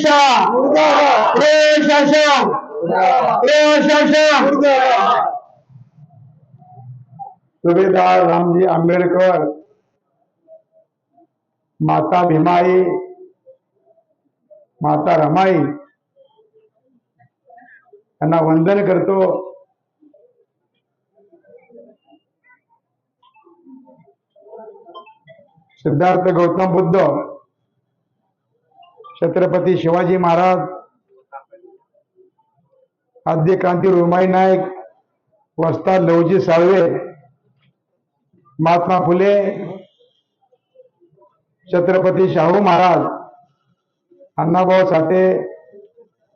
शाह प्रशासन. प्रशासन. सुभेदार रामजी आंबेडकर माता भीमाई माता रमाई यांना वंदन करतो. सिद्धार्थ गौतम बुद्ध छत्रपती शिवाजी महाराज आद्य क्रांती रुमाई नाईक वस्ता लवजी साळवे महात्मा फुले छत्रपती शाहू महाराज अण्णाभाऊ साठे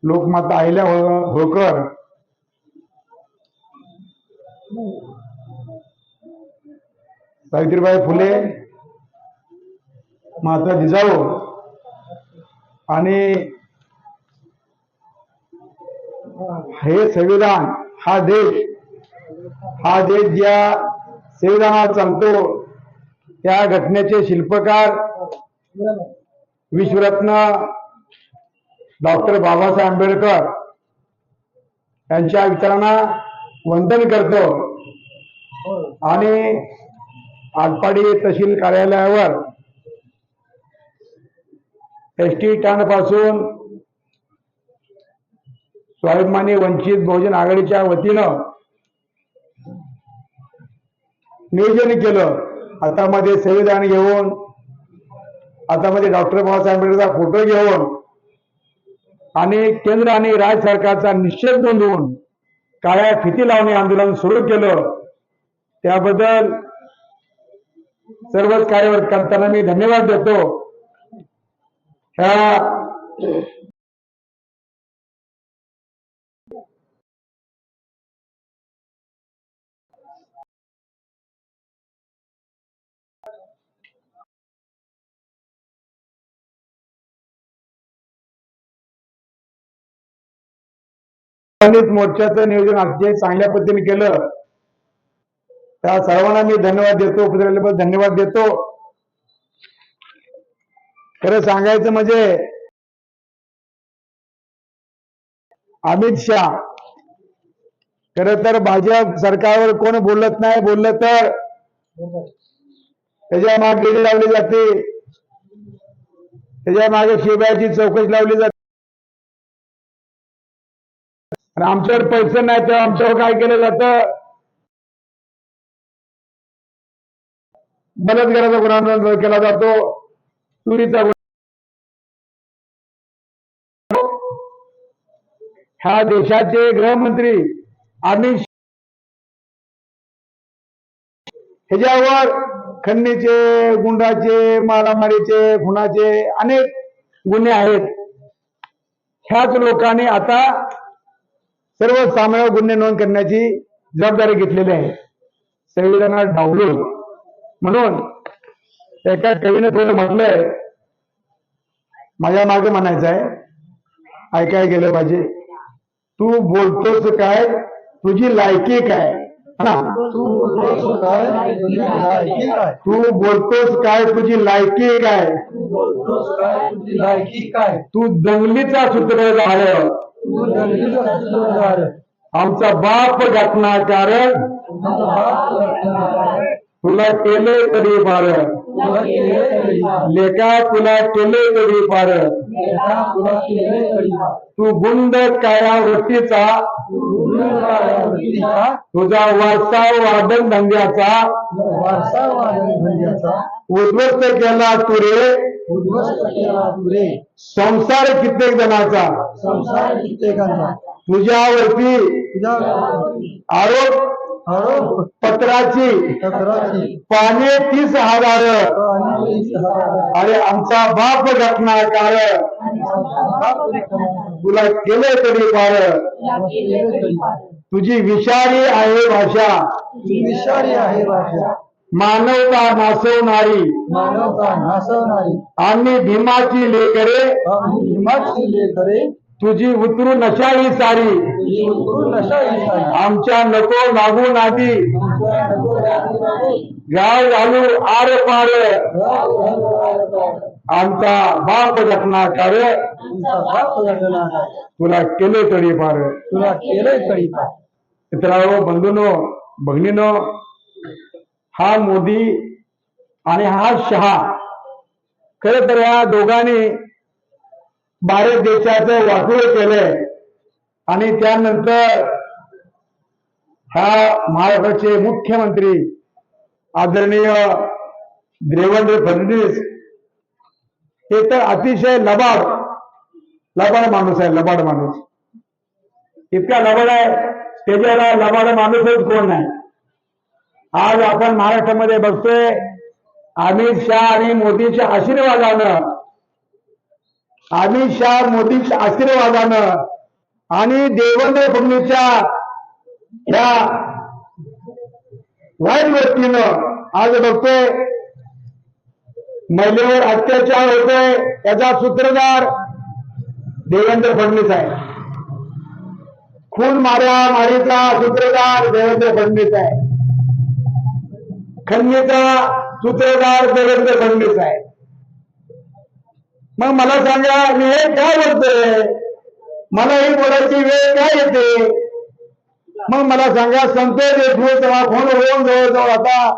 लोकमाता अहिल्या हो- होळकर सावित्रीबाई फुले माता जिजाऊ आणि हे संविधान हा देश हा देश ज्या संविधानात चालतो त्या घटनेचे शिल्पकार विश्वरत्न डॉक्टर बाबासाहेब आंबेडकर यांच्या विचारांना वंदन करतो. आणि आटपाडी तहसील कार्यालयावर एस टी स्टँडपासून स्वाभिमानी वंचित बहुजन आघाडीच्या वतीनं नियोजन केलं. हातामध्ये संविधान घेऊन हातामध्ये डॉक्टर बाबासाहेब आंबेडकरचा फोटो घेऊन आणि केंद्र आणि राज्य सरकारचा निषेध नोंदवून काळ्या फिती लावणे आंदोलन सुरू केलं. त्याबद्दल सर्वच कार्यकर्त्यांना मी धन्यवाद देतो. ह्या मोर्चाचं नियोजन अतिशय चांगल्या पद्धतीने केलं. त्या सर्वांना मी धन्यवाद देतो. धन्यवाद देतो. खरं सांगायचं म्हणजे अमित शाह. खर तर भाजप सरकारवर कोण बोलत नाही बोललं तर त्याच्यामागे गेली लावली जाते. त्याच्यामागे शिबायची चौकशी लावली जाते. आणि आमच्यावर पैसे नाही तर आमच्यावर काय केलं जातं? बलात्काराचा गुन्हा नोंद केला जातो? चोरीचा ह्या देशाचे गृहमंत्री अमित ह्याच्यावर खंडणीचे गुंडाचे मारामारीचे खुनाचे अनेक गुन्हे आहेत. ह्याच लोकांनी आता सर्व सर्वसामान्य गुन्हे नोंद करण्याची जबाबदारी घेतलेली आहे. संविधानात डावलून. म्हणून एका कवीने थोडं म्हटलंय माझ्या मागे म्हणायचं आहे ऐकाय गेलं पाहिजे. तू बोलतोस काय? तुझी लायकी काय? तू बोलतोस काय? तुझी लायकी काय? तू दंगलीचा सूत्रधार. आमचा बाप घटनाकार तुला केले तरी फार लेखा तुला केले तरी फार तू गुंड काया वृत्तीचा तुझा वारसा वादन धंद्याचा उद्ध्वस्त केला तुरे उद्ध्वस्त केला तुरे संसार कित्येक जणाचा संसार कित्येकांचा. तुझ्यावरती तुझ्या आरोप आरोप पत्राची. तक्रारी पाने तीस हजार. आणि अरे आमचा बाप घटनाकार तुला केले तरी फार. तुझी विषारी आहे भाषा. विषारी आहे भाषा. मानवता नासवणारी. मानवता नासवणारी. आम्ही भीमाची लेकरे. हिमाची लेकरे. तुझी उतरू नशा ही सारी. आमच्या नको लागून नादी. तुझ्या गाव घालू आर पार. आमचा बाप जपना कार्य तुला केले तरी फार तुला केले तरी पार. मित्रांनो बंधूनो भगिनीनो हा मोदी आणि हा शहा खर तर या दोघांनी भारत देशाचं वाटोळ केलंय. आणि त्यानंतर ह्या महाराष्ट्राचे मुख्यमंत्री आदरणीय देवेंद्र फडणवीस हे तर अतिशय लबाड लबाड माणूस आहे लबाड माणूस. इतका लबाड आहे त्याच्याला लबाड माणूसच कोण नाही. आज आपण महाराष्ट्रामध्ये बघतोय अमित शहा आणि मोदीच्या आशीर्वादानं अमित शहा मोदीच्या आशीर्वादानं आणि देवेंद्र फडणवीसच्या या वाईट गोष्टीनं आज बघतोय महिलेवर अत्याचार होतोय त्याचा सूत्रधार देवेंद्र फडणवीस आहे. खून मारा मारीचा सूत्रधार देवेंद्र फडणवीस आहे. खंडीचा सूत्रधार देवेंद्र फडणवीस आहे. मग मला सांगा मी हे काय बोलतोय मला ही बोलायची वेळ काय येते? मग मला सांगा संतोष देशमुख तेव्हा फोन होऊन जवळजवळ आता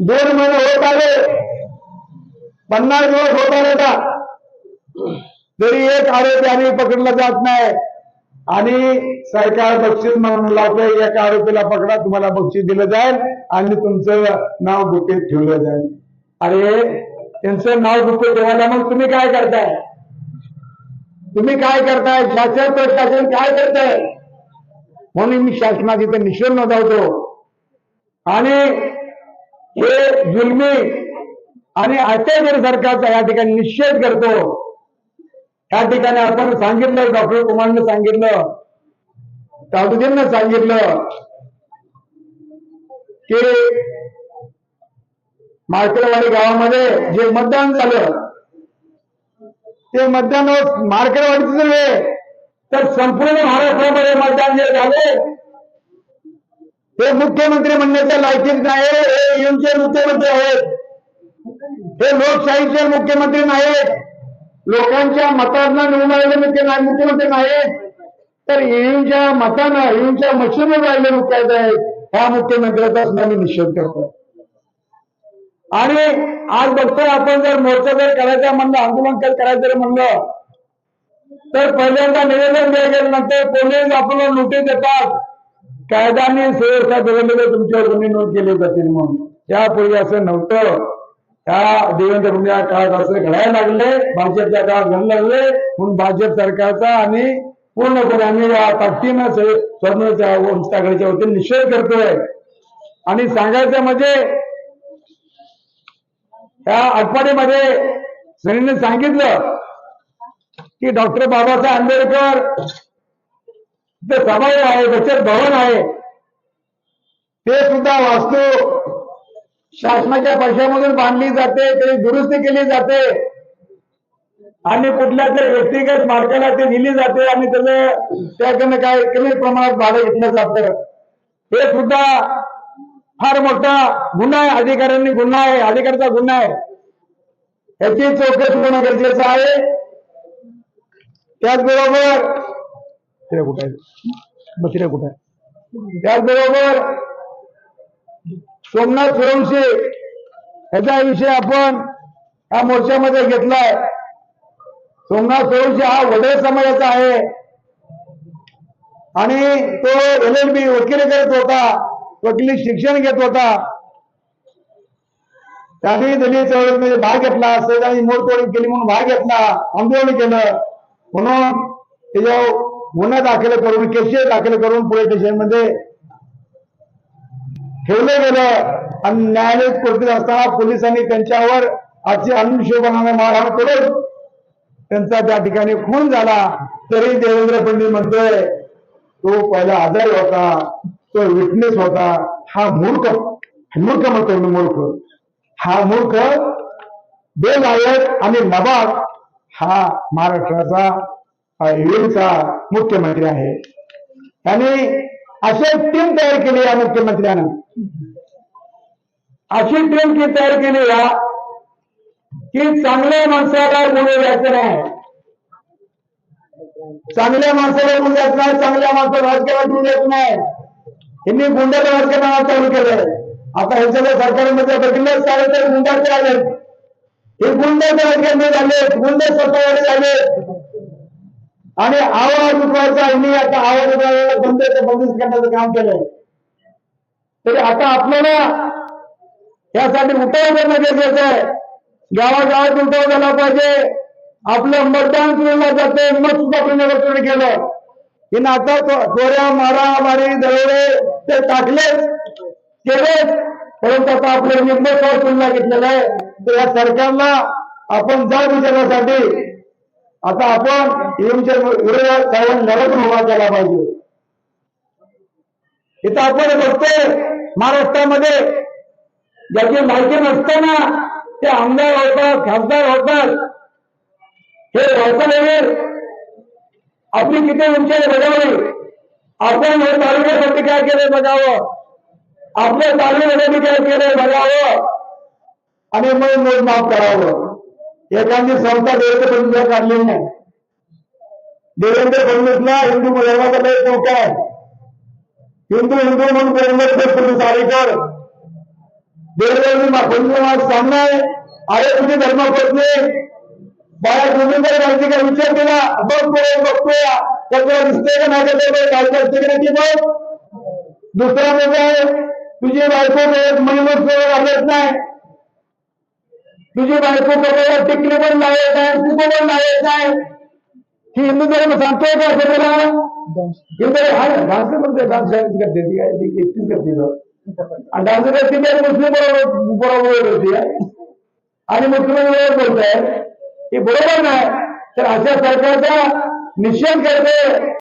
दोन महिने होत आले. पन्नास दिवस होत आले का तरी एक आरोपी आम्ही पकडला जात नाही. आणि सरकार बक्षीस म्हणून लावतोय एका आरोपीला पकडा तुम्हाला बक्षीस दिलं जाईल आणि तुमचं नाव गुपित ठेवलं जाईल. अरे त्यांचं नाव दुःख ठेवायला मग तुम्ही काय करताय? तुम्ही काय करताय? शासन प्रशासन काय करताय? म्हणून मी शासनात इथे निषेध नोंदवतो. आणि हे जुलमी आणि अत्याचारी सरकारचा या ठिकाणी निषेध करतो. या ठिकाणी आपण सांगितलं डॉक्टर कुमारनं सांगितलं तावुद्दीननं सांगितलं की मार्केटवाडी गावामध्ये जे मतदान झालं ते मतदान मार्केटवाडीच नव्हे तर संपूर्ण महाराष्ट्रामध्ये मतदान जे झाले ते मुख्यमंत्री म्हणण्याच्या लायकीत नाही. हे युमचे मुख्यमंत्री आहेत. हे लोकशाहीचे मुख्यमंत्री नाहीत. लोकांच्या मतांना निवडून आलेले मुख्यमंत्री नाहीत. तर ईव्हीच्या मतानं ईव्हीच्या मशीनवर राहिले मुख्याचे आहेत. ह्या मुख्यमंत्र्याचा मी निषेध करतो आणि आज बघतोय आपण जर मोर्चा जर करायचा म्हणलं आंदोलन जर करायचं जर म्हणलं तर पहिल्यांदा निवेदन द्यायच्यानंतर पोलीस आपल्याला नोटीस देतात. कायदा सुव्यवस्था बिघडलेले तुमच्यावर गुन्हे नोंद केले जातील म्हणून. त्यापूर्वी असं नव्हतं. त्या देवेंद्र फडणवीस काळात असं घडायला लागले. भाजपच्या काळात घडायला लागले. म्हणून भाजप सरकारचा आणि पूर्णपणे आम्ही या ताकदीनं स्वतंत्रच्या वंशतागडीच्या वतीने निषेध करतोय. आणि सांगायचं म्हणजे त्या आठवडीमध्ये सनीने सांगितलं की डॉक्टर बाबासाहेब आंबेडकर जे सभागृह आहे बचत भवन आहे ते सुद्धा वास्तू शासनाच्या पैशामधून बांधली जाते त्याची दुरुस्ती केली जाते. आणि कुठल्या तरी व्यक्तिगत मालकाला ते दिली जाते आणि त्याचं त्याकडनं काय कमी प्रमाणात भाडं घेतलं जातं. हे सुद्धा फार मोठा गुन्हा आहे अधिकाऱ्यांनी गुन्हा आहे अधिकाऱ्याचा गुन्हा आहे. याची चौकशी होणं गरजेचं आहे. त्याचबरोबर कुठे आहे? कुठे आहे? त्याचबरोबर सोमनाथ सुरवशी ह्याचा विषय आपण या मोर्चामध्ये घेतलाय. सोमनाथ सुरवशी हा वडील समाजाचा आहे. आणि तो एल एल बी वकिली करत होता. वकिली शिक्षण घेत होता. त्यांनी दलित चळवळीमध्ये भाग घेतला सैदानी मोडतोड केली म्हणून भाग घेतला आंदोलन केलं. म्हणून त्याच्यावर गुन्हा दाखल करून केस दाखल करून पोलीस स्टेशनमध्ये ठेवलं गेलं. आणि न्यायालय कोर्टीत असताना पोलिसांनी त्यांच्यावर आजची अनुशोभनाने मारहाण करून त्यांचा त्या ठिकाणी खून झाला. तरी देवेंद्र फडणवीस म्हणतोय तो पहिला आजारी होता. तो विटनेस होता हा मूर्ख मूर्ख म्हणतो मी मूर्ख. हा मूर्ख बेलायक आणि नबाब हा महाराष्ट्राचा हा मुख्यमंत्री आहे. आणि अशी टीम तयार केली या मुख्यमंत्र्यानं. अशी टीम की तयार केली या की चांगल्या माणसाला गुन्हे द्यायचं नाही. चांगल्या माणसाला गुण द्यायचं नाही चांगल्या माणसाला राजकारणात गुण द्यायचं नाही. यांनी गुंडा राजकारण चालू केलंय. आता ह्याच्या सरकारमध्ये बघितलं सारे तर गुंडाचे आले हे गुंड राजकारण झाले गुंड स्वतःवर झाले आणि आवाज उठवायचा यांनी आता आवाज उठवायला बंद बंदिस्त करण्याचं काम केलंय. तरी आता आपल्याला यासाठी उठाव करणं गरजेचं आहे. गावागावात उठाव झाला पाहिजे. आपलं मतदान केलं जाते मत सुद्धा आपण केलं. हे नातं चोऱ्या मारा मारी दरोडे ते टाकलेच केलेच परंतु आता आपलं निर्णय तुलना घेतलेला आहे? तर या सरकारला आपण जा विचारण्यासाठी आता आपण ईएमच्या विरोधात काही लढत उभा केला पाहिजे. इथं आपण बघतोय महाराष्ट्रामध्ये. ज्याची माहिती नसताना ते आमदार होतात खासदार होतात. हे रायफलवीर आपली किती उंची बजावली आपण हे तालुक्यासाठी काय केले बघावं. आपल्या तालुक्यासाठी काय केले बघावं. आणि मग मोजमाप करावं. एखादी संस्था देवेंद्र फडणवीस काढलेली नाही. देवेंद्र फडणवीसला हिंदू धर्माचा काही धोका आहे. हिंदू हिंदू म्हणून देवेंद्र फडणवीस आरेकर देवेंद्र फडणवीस सांगणार अरे अरे तुझी धर्मपत्नी बाळा गोविंदर का विचार केला बघ बरोबर बघतोय त्याला दिसतंय का नाही का काय करते का ती बघ. दुसरा मुद्दा आहे तुझी बायको महिन्यात घालत नाही. तुझी बायको बरोबर टिकली पण लावत नाही कुकू पण लावत नाही ही हिंदू धर्म सांगतोय का असं तुला हिंदू हा डान्स म्हणते डान्स करते ती काय ती एकटीच करते. आणि डान्स करते ती मुस्लिम बरोबर बरोबर होती आणि मुस्लिम बरोबर बोलताय हे बरोबर नाही. तर अशा सरकारचा निषेध करते.